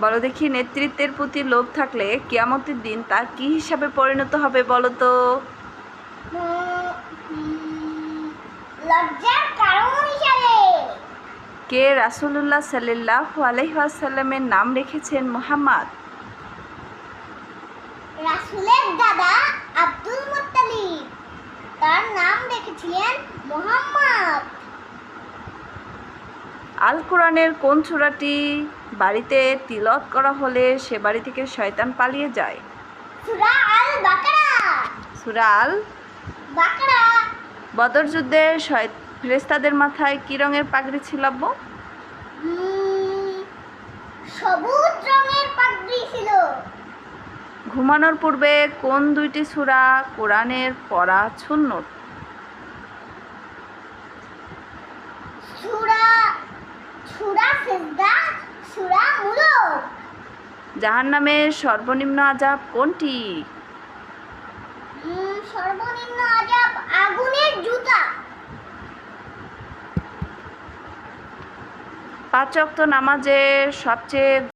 বলো দেখি নেতৃত্বের প্রতি লোভ থাকলে কিয়ামতের দিন তার কি হিসাবে পরিণত হবে বলো তো? কে রাসূলুল্লাহ সাল্লাহ আলহাসাল্লামের নাম রেখেছেন মোহাম্মদ? রাসূলের দাদা আব্দুল মুত্তালিব। তার নাম রেখেছিলেন মোহাম্মদ। আল কোরআনের কোন সূরাটি বাড়িতে তিলত করা হলে সে বাড়ি থেকে শয়তান পালিয়ে যায়। সূরা আল বাকারা সূরা আল বাকারা। বদর যুদ্ধে ফেরেশতাদের মাথায় কি রঙের পাগড়ি ছিল আব্বু? সবুজ রঙের পাগড়ি ছিল। ঘুমানোর পূর্বে কোন দুইটি সূরা কোরআনের পড়া সুন্নত সূরা সূরা সিজদা সূরা মুলক জাহান্নামের সর্বনিম্ন আজাব কোনটি? সর্বনিম্ন আজাব আগুনের জুতা। পাঁচ ওয়াক্ত নামাজের সবচেয়ে